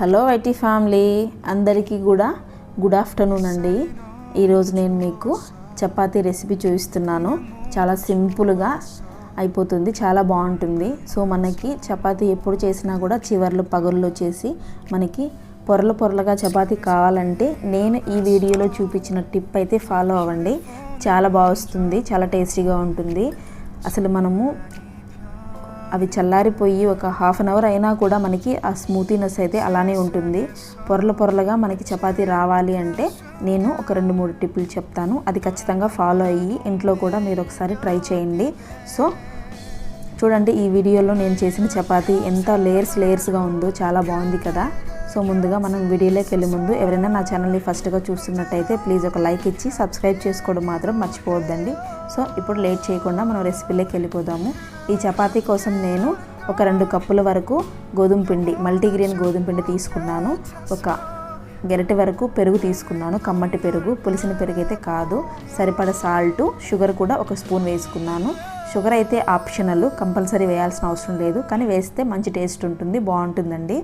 Hello IT family అందరికీ కూడా good afternoon అండి. ఈరోజు నేను మీకు చపాతీ రెసిపీ చూపిస్తున్నాను. చాలా సింపుల్గా అయిపోతుంది చాలా బాగుంటుంది. సో మనకి చపాతీ ఎప్పుడు చేసినా కూడా చివర్లు పగుళ్ళు చేసి మనకి పొరలు పొరలుగా చపాతీ కావాలంటే నేను ఈ వీడియోలో చూపించిన టిప్ అయితే ఫాలో అవ్వండి. చాలా బాగా వస్తుంది చాలా టేస్టీగా ఉంటుంది. అసలు మనము అవి చల్లారిపోయి ఒక హాఫ్ అన్ అవర్ అయినా కూడా మనకి ఆ స్మూతీనెస్ అయితే అలానే ఉంటుంది. పొరల పొరలుగా మనకి చపాతీ రావాలి అంటే నేను ఒక రెండు మూడు టిప్పులు చెప్తాను. అది ఖచ్చితంగా ఫాలో అయ్యి ఇంట్లో కూడా మీరు ఒకసారి ట్రై చేయండి. సో చూడండి ఈ వీడియోలో నేను చేసిన చపాతీ ఎంత లేయర్స్ లేయర్స్గా ఉందో చాలా బాగుంది కదా. సో ముందుగా మనం వీడియోలోకి వెళ్ళే ముందు ఎవరైనా నా ఛానల్ని ఫస్ట్గా చూస్తున్నట్టయితే ప్లీజ్ ఒక లైక్ ఇచ్చి సబ్స్క్రైబ్ చేసుకోవడం మాత్రం మర్చిపోవద్దండి. సో ఇప్పుడు లేట్ చేయకుండా మనం రెసిపీలోకి వెళ్ళిపోదాము. ఈ చపాతీ కోసం నేను ఒక రెండు కప్పుల వరకు గోధుమ పిండి మల్టీగ్రెయిన్ గోధుమ పిండి తీసుకున్నాను. ఒక గెరటి వరకు పెరుగు తీసుకున్నాను. కమ్మటి పెరుగు పులిసిన పెరుగు అయితే కాదు. సరిపడ సాల్ట్ షుగర్ కూడా ఒక స్పూన్ వేసుకున్నాను. షుగర్ అయితే ఆప్షనల్ కంపల్సరీ వేయాల్సిన అవసరం లేదు. కానీ వేస్తే మంచి టేస్ట్ ఉంటుంది బాగుంటుందండి.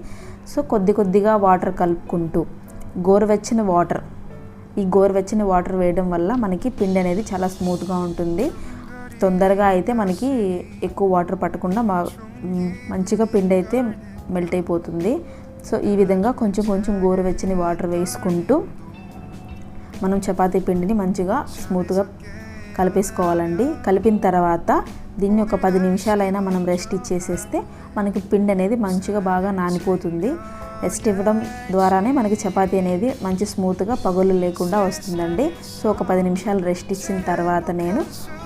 సో కొద్ది కొద్దిగా వాటర్ కలుపుకుంటూ గోరువెచ్చని వాటర్. ఈ గోరువెచ్చని వాటర్ వేయడం వల్ల మనకి పిండి అనేది చాలా స్మూత్గా ఉంటుంది. తొందరగా అయితే మనకి ఎక్కువ వాటర్ పట్టకుండా మా మంచిగా పిండి అయితే మెల్ట్ అయిపోతుంది. సో ఈ విధంగా కొంచెం కొంచెం గోరువెచ్చని వాటర్ వేసుకుంటూ మనం చపాతీ పిండిని మంచిగా స్మూత్గా కలిపేసుకోవాలండి. కలిపిన తర్వాత దీన్ని ఒక పది నిమిషాలైనా మనం రెస్ట్ ఇచ్చేసేస్తే మనకి పిండి అనేది మంచిగా బాగా నానిపోతుంది. రెస్ట్ ఇవ్వడం ద్వారానే మనకి చపాతీ అనేది మంచి స్మూత్గా పగులు లేకుండా వస్తుందండి. సో ఒక పది నిమిషాలు రెస్ట్ ఇచ్చిన తర్వాత నేను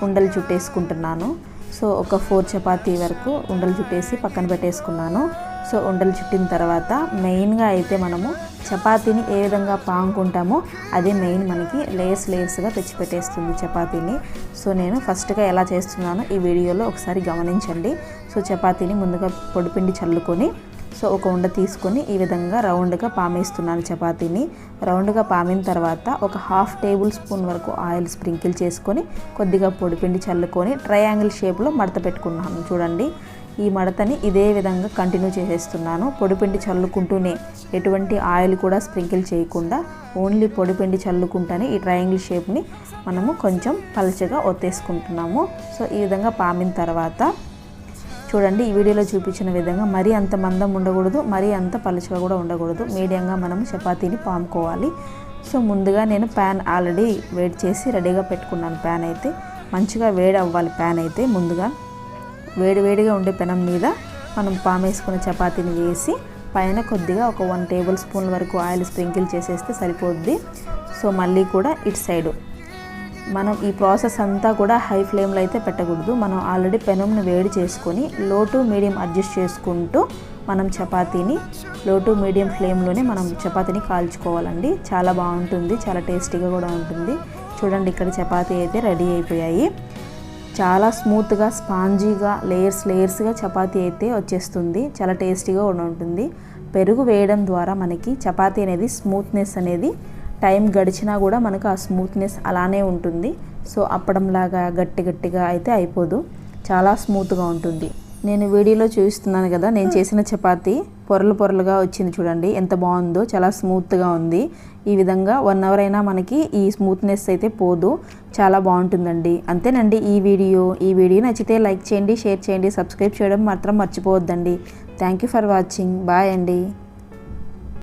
ఉండలు చుట్టేసుకుంటున్నాను. సో ఒక ఫోర్ చపాతీ వరకు ఉండలు చుట్టేసి పక్కన పెట్టేసుకున్నాను. సో ఉండలు చుట్టిన తర్వాత మెయిన్గా అయితే మనము చపాతీని ఏ విధంగా పాముకుంటామో అదే మెయిన్ మనకి లేయర్స్ లేయర్స్గా తెచ్చిపెట్టేస్తుంది చపాతీని. సో నేను ఫస్ట్గా ఎలా చేస్తున్నానో ఈ వీడియోలో ఒకసారి గమనించండి. సో చపాతీని ముందుగా పొడిపిండి చల్లుకొని సో ఒక ఉండ తీసుకొని ఈ విధంగా రౌండ్గా పామేస్తున్నాను చపాతీని. రౌండ్గా పామిన తర్వాత ఒక హాఫ్ టేబుల్ స్పూన్ వరకు ఆయిల్ స్ప్రింకిల్ చేసుకొని కొద్దిగా పొడిపిండి చల్లుకొని ట్రయాంగిల్ షేప్లో మడత పెట్టుకున్నాను. చూడండి. ఈ మడతని ఇదే విధంగా కంటిన్యూ చేసేస్తున్నాను. పొడిపిండి చల్లుకుంటూనే ఎటువంటి ఆయిల్ కూడా స్ప్రింకిల్ చేయకుండా ఓన్లీ పొడిపిండి చల్లుకుంటానే ఈ ట్రయాంగిల్ షేప్ని మనము కొంచెం పలచగా ఒత్తేసుకుంటున్నాము. సో ఈ విధంగా పామిన తర్వాత చూడండి ఈ వీడియోలో చూపించిన విధంగా మరీ అంత మందం ఉండకూడదు మరీ అంత పలుచగా కూడా ఉండకూడదు. మీడియంగా మనం చపాతీని పాముకోవాలి. సో ముందుగా నేను ప్యాన్ ఆల్రెడీ వేడి చేసి రెడీగా పెట్టుకున్నాను. ప్యాన్ అయితే మంచిగా వేడి అవ్వాలి ప్యాన్ అయితే ముందుగా. వేడివేడిగా ఉండే పెనం మీద మనం పామేసుకున్న చపాతీని వేసి పైన కొద్దిగా ఒక వన్ టేబుల్ స్పూన్ వరకు ఆయిల్ స్ప్రింకిల్ చేసేస్తే సరిపోద్ది. సో మళ్ళీ కూడా ఇటు సైడు. మనం ఈ ప్రాసెస్ అంతా కూడా హై ఫ్లేమ్లో అయితే పెట్టకూడదు. మనం ఆల్రెడీ పెనంను వేడి చేసుకొని లో టు మీడియం అడ్జస్ట్ చేసుకుంటూ మనం చపాతీని లో టు మీడియం ఫ్లేమ్లోనే మనం చపాతీని కాల్చుకోవాలండి. చాలా బాగుంటుంది చాలా టేస్టీగా కూడా ఉంటుంది. చూడండి ఇక్కడ చపాతీ అయితే రెడీ అయిపోయాయి. చాలా స్మూత్గా స్పాంజీగా లేయర్స్ లేయర్స్గా చపాతీ అయితే వచ్చేస్తుంది. చాలా టేస్టీగా ఉంటుంది. పెరుగు వేయడం ద్వారా మనకి చపాతీ అనేది స్మూత్నెస్ అనేది టైం గడిచినా కూడా మనకు ఆ స్మూత్నెస్ అలానే ఉంటుంది. సో అప్పడంలాగా గట్టి గట్టిగా అయితే అయిపోదు. చాలా స్మూత్గా ఉంటుంది. నేను వీడియోలో చూపిస్తున్నాను కదా నేను చేసిన చపాతీ పొరలు పొరలుగా వచ్చింది చూడండి ఎంత బాగుందో చాలా స్మూత్గా ఉంది. ఈ విధంగా వన్ అవర్ అయినా మనకి ఈ స్మూత్నెస్ అయితే పోదు చాలా బాగుంటుందండి. అంతేనండి ఈ వీడియో. ఈ వీడియో నచ్చితే లైక్ చేయండి షేర్ చేయండి సబ్స్క్రైబ్ చేయడం మాత్రం మర్చిపోవద్దండి. Thank you for watching. Bye అండి.